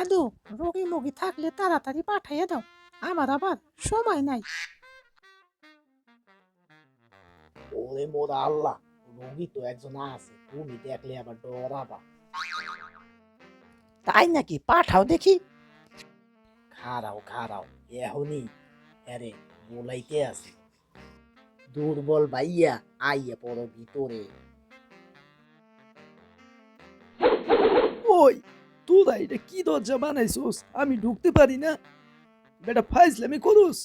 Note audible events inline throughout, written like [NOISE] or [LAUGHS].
রোগী থাকলে তাড়াতাড়ি পাঠাইয়ে দাও। আমার আবার সময় নাই। ওরে মোর আল্লাহ রোগী তো একজন আছে তুমি দেখলে আবার ডরাবা। তাই নাকি? পাঠাও দেখি। খারাও খারাও এখনই। আরে বলাইতে আছে। দুর্বল ভাইয়া আইয়া পড়ো ভিতরে। তোরা এটা কি দরজা বানাইছোস? আমি ঢুকতে পারি না। বেটা ফাইজলামি করুস।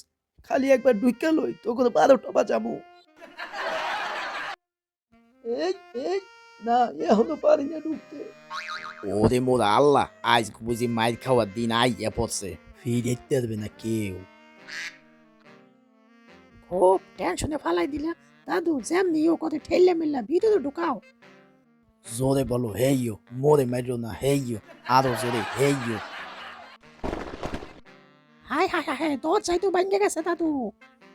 খালি একবার ঢুকে লই তোকে বারোটা না এখনও পারি না ঢুকতে। ওরে মোর আল্লাহ আজ বুঝি মাইর খাওয়ার দিন আইয়া পড়ছে। ফিরে পারবে না কেউ। খুব টেনশনে ফালাই দিলা। দাদু যেমনি ও করে ঠেললে মিললা ভিতরে ঢুকাও। জোরে বলো হেইও মোরে মাইরো না হেইও আরও জোরে হেইও হাই হাই হাই হাই দরজাই তো ভাঙ্গে গেছে দাদু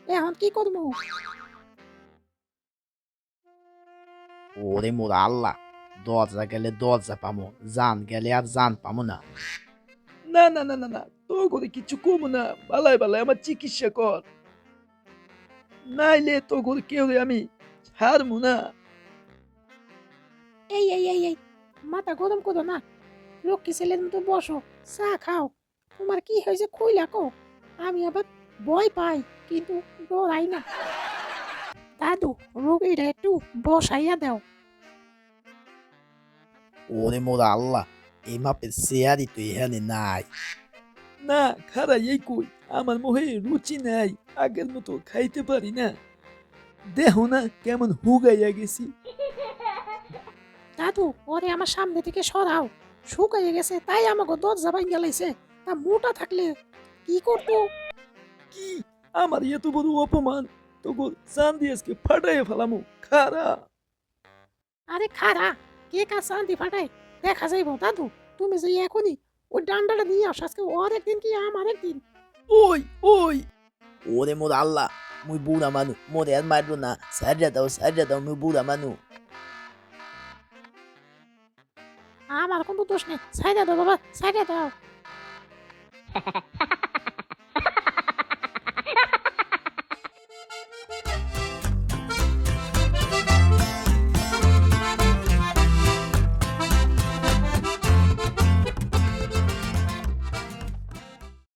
এখন কি করব ওরে মোর আল্লাহ দরজা গেলে দরজা পামো জান গেলে আর জান পামো না না না না না না তো করে কিছু কম না বালাই বালাই আমার চিকিৎসা কর নাইলে তো করে কেউ আমি ছাড়বো না এই এই এই এই মাথা গরম করো না। লক্ষ্মী ছেলের মতো বসো চা খাও। তোমার কি হয়েছে খুইলা কো আমি আবার ভয় পাই কিন্তু ডরাই না। দাদু রোগীরা একটু বসাইয়া দাও। ওরে মোর আল্লাহ এই মাপের চেয়ারই তো এখানে নাই। না খারা এই কই? আমার মোহে রুচি নাই আগের মতো খাইতে পারি না। দেখো না কেমন হুগাইয়া গেছি। দাদু ওরে আমার সামনে থেকে সরাও। শুকাইয়ে গেছে তাই আমাকে দরজা ভাঙ্গা লাইছে। তা মোটা থাকলে কি করতো? কি? আমার এত বড় অপমান। তোকে চান দিয়ে আজকে ফাটাইয়া ফেলামু খারা। আরে খারা কে কার শান্তি ফাটায়? দেখা যাইব দাদু তুমি যে এখনই ওই ডান্ডাটা নিয়ে আসো আজকে ওর একদিন কি আমার একদিন? ওই ওই। ওরে মোর আল্লাহ মুই বুড়া মানু মোরে আর মারলো না। সারিয়া দাও সারিয়া দাও মুই বুড়া মানু। আমার কোনো দোষ নেই। সাইডে দাও বাবা সাইডে দাও। [LAUGHS]